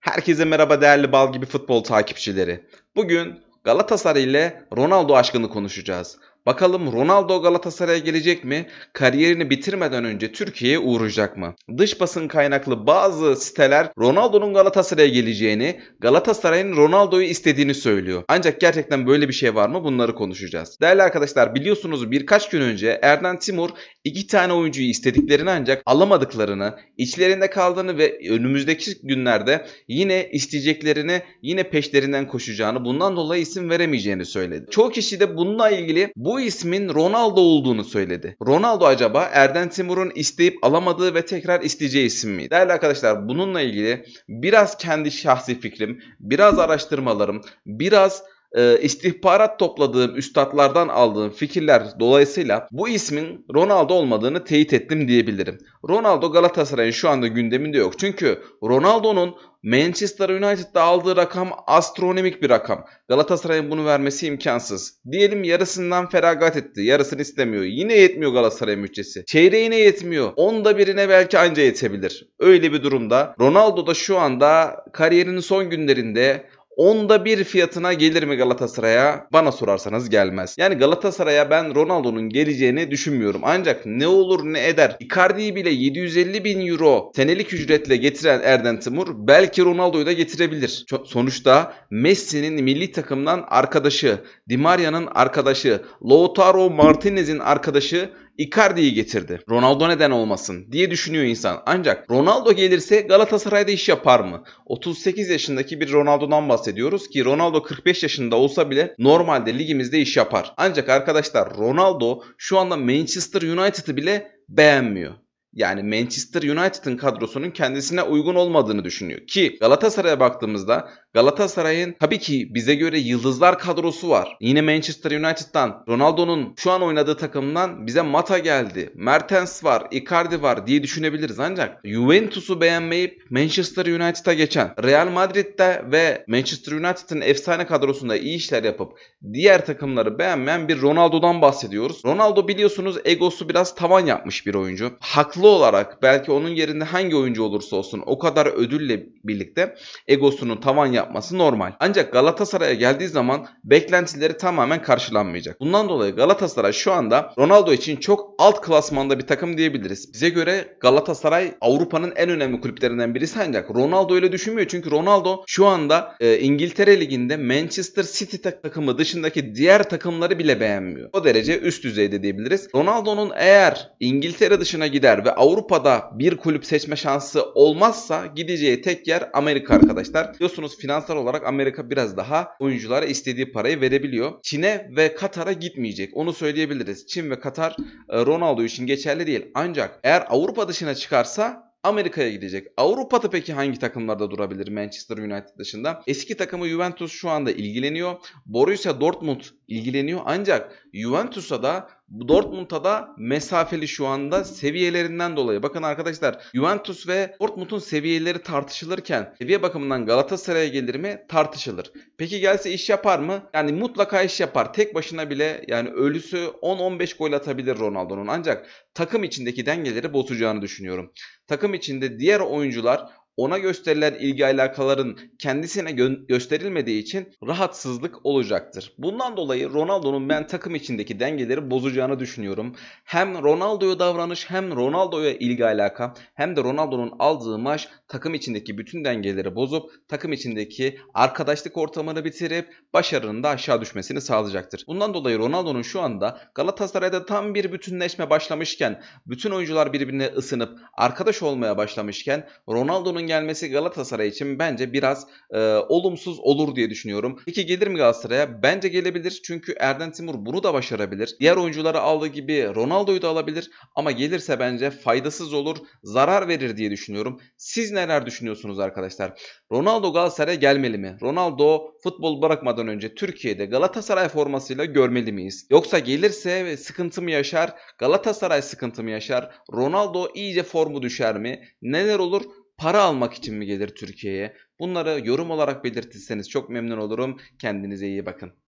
Herkese merhaba değerli bal gibi futbol takipçileri. Bugün Galatasaray ile Ronaldo aşkını konuşacağız. Bakalım Ronaldo Galatasaray'a gelecek mi? Kariyerini bitirmeden önce Türkiye'ye uğrayacak mı? Dış basın kaynaklı bazı siteler Ronaldo'nun Galatasaray'a geleceğini, Galatasaray'ın Ronaldo'yu istediğini söylüyor. Ancak gerçekten böyle bir şey var mı? Bunları konuşacağız. Değerli arkadaşlar biliyorsunuz birkaç gün önce Erden Timur iki tane oyuncuyu istediklerini ancak alamadıklarını, içlerinde kaldığını ve önümüzdeki günlerde yine isteyeceklerini, yine peşlerinden koşacağını, bundan dolayı isim veremeyeceğini söyledi. Çoğu kişi de bununla ilgili bu ismin Ronaldo olduğunu söyledi. Ronaldo acaba Erden Timur'un isteyip alamadığı ve tekrar isteyeceği isim miydi? Değerli arkadaşlar bununla ilgili biraz kendi şahsi fikrim, biraz araştırmalarım, biraz e, istihbarat topladığım üstadlardan aldığım fikirler dolayısıyla bu ismin Ronaldo olmadığını teyit ettim diyebilirim. Ronaldo Galatasaray'ın şu anda gündeminde yok. Çünkü Ronaldo'nun Manchester United'da aldığı rakam astronomik bir rakam. Galatasaray'ın bunu vermesi imkansız. Diyelim yarısından feragat etti. Yarısını istemiyor. Yine yetmiyor Galatasaray'ın bütçesi. Çeyreğine yetmiyor. Onda birine belki anca yetebilir. Öyle bir durumda Ronaldo da şu anda kariyerinin son günlerinde onda bir fiyatına gelir mi Galatasaray'a? Bana sorarsanız gelmez. Yani Galatasaray'a ben Ronaldo'nun geleceğini düşünmüyorum. Ancak ne olur ne eder. Icardi'yi bile 750 bin euro senelik ücretle getiren Erden Timur belki Ronaldo'yu da getirebilir. Sonuçta Messi'nin milli takımdan arkadaşı, Di Maria'nın arkadaşı, Lautaro Martinez'in arkadaşı Icardi'yi getirdi. Ronaldo neden olmasın diye düşünüyor insan. Ancak Ronaldo gelirse Galatasaray'da iş yapar mı? 38 yaşındaki bir Ronaldo'dan bahsediyoruz ki Ronaldo 45 yaşında olsa bile normalde ligimizde iş yapar. Ancak arkadaşlar Ronaldo şu anda Manchester United'ı bile beğenmiyor. Yani Manchester United'ın kadrosunun kendisine uygun olmadığını düşünüyor. Ki Galatasaray'a baktığımızda Galatasaray'ın tabii ki bize göre yıldızlar kadrosu var. Yine Manchester United'dan Ronaldo'nun şu an oynadığı takımdan bize Mata geldi. Mertens var, Icardi var diye düşünebiliriz ancak Juventus'u beğenmeyip Manchester United'a geçen Real Madrid'de ve Manchester United'ın efsane kadrosunda iyi işler yapıp diğer takımları beğenmeyen bir Ronaldo'dan bahsediyoruz. Ronaldo biliyorsunuz egosu biraz tavan yapmış bir oyuncu. Haklı olarak belki onun yerinde hangi oyuncu olursa olsun o kadar ödülle birlikte egosunun tavan yapması normal. Ancak Galatasaray'a geldiği zaman beklentileri tamamen karşılanmayacak. Bundan dolayı Galatasaray şu anda Ronaldo için çok alt klasmanda bir takım diyebiliriz. Bize göre Galatasaray Avrupa'nın en önemli kulüplerinden birisi ancak Ronaldo öyle düşünmüyor. Çünkü Ronaldo şu anda e, İngiltere Ligi'nde Manchester City tak- takımı dışındaki diğer takımları bile beğenmiyor. O derece üst düzeyde diyebiliriz. Ronaldo'nun eğer İngiltere dışına gider ve Avrupa'da bir kulüp seçme şansı olmazsa gideceği tek yer Amerika arkadaşlar. Biliyorsunuz finansal olarak Amerika biraz daha oyunculara istediği parayı verebiliyor. Çin'e ve Katar'a gitmeyecek. Onu söyleyebiliriz. Çin ve Katar e, Ronaldo için geçerli değil. Ancak eğer Avrupa dışına çıkarsa Amerika'ya gidecek. Avrupa'da peki hangi takımlarda durabilir Manchester United dışında? Eski takımı Juventus şu anda ilgileniyor. Borussia Dortmund ilgileniyor. Ancak Juventus'a da Dortmund'a da mesafeli şu anda seviyelerinden dolayı. Bakın arkadaşlar Juventus ve Dortmund'un seviyeleri tartışılırken seviye bakımından Galatasaray'a gelir mi? Tartışılır. Peki gelse iş yapar mı? Yani mutlaka iş yapar. Tek başına bile yani ölüsü 10-15 gol atabilir Ronaldo'nun. Ancak takım içindeki dengeleri bozacağını düşünüyorum. Takım içinde diğer oyuncular ona gösterilen ilgi alakaların kendisine gö- gösterilmediği için rahatsızlık olacaktır. Bundan dolayı Ronaldo'nun ben takım içindeki dengeleri bozacağını düşünüyorum. Hem Ronaldo'ya davranış hem Ronaldo'ya ilgi alaka hem de Ronaldo'nun aldığı maaş takım içindeki bütün dengeleri bozup takım içindeki arkadaşlık ortamını bitirip başarının da aşağı düşmesini sağlayacaktır. Bundan dolayı Ronaldo'nun şu anda Galatasaray'da tam bir bütünleşme başlamışken bütün oyuncular birbirine ısınıp arkadaş olmaya başlamışken Ronaldo'nun gelmesi Galatasaray için bence biraz e, olumsuz olur diye düşünüyorum. Peki gelir mi Galatasaray'a? Bence gelebilir çünkü Erden Timur bunu da başarabilir. Diğer oyuncuları aldığı gibi Ronaldo'yu da alabilir ama gelirse bence faydasız olur, zarar verir diye düşünüyorum. Siz neler düşünüyorsunuz arkadaşlar? Ronaldo Galatasaray'a gelmeli mi? Ronaldo futbol bırakmadan önce Türkiye'de Galatasaray formasıyla görmeli miyiz? Yoksa gelirse sıkıntı mı yaşar? Galatasaray sıkıntı mı yaşar? Ronaldo iyice formu düşer mi? Neler olur? Para almak için mi gelir Türkiye'ye? Bunları yorum olarak belirtirseniz çok memnun olurum. Kendinize iyi bakın.